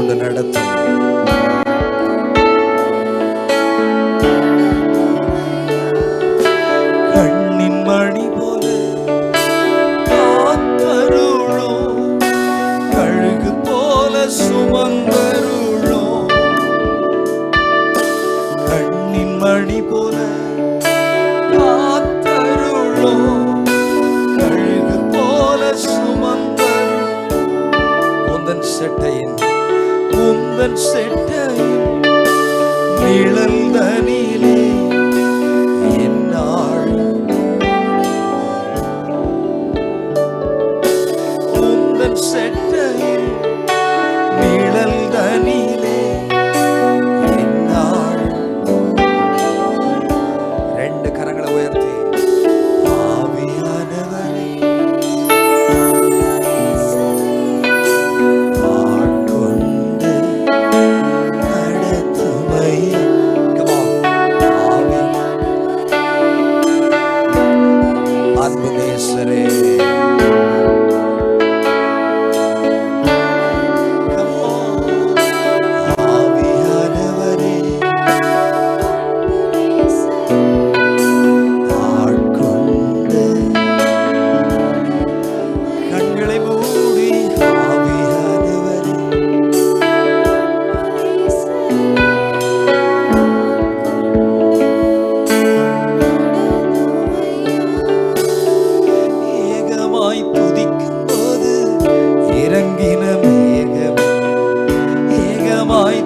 கொண்டு நடத்தும். கண்ணின் மணி போல காத்தருளோ கழுகு போல சுமந்தருளோ. கண்ணின் மணி போல காத்தருளோ கழுகு போல சுமந்த செட்டை அவன் செட்டையும் செட்டையின் நிழல் ad benessere. ஏகமாய்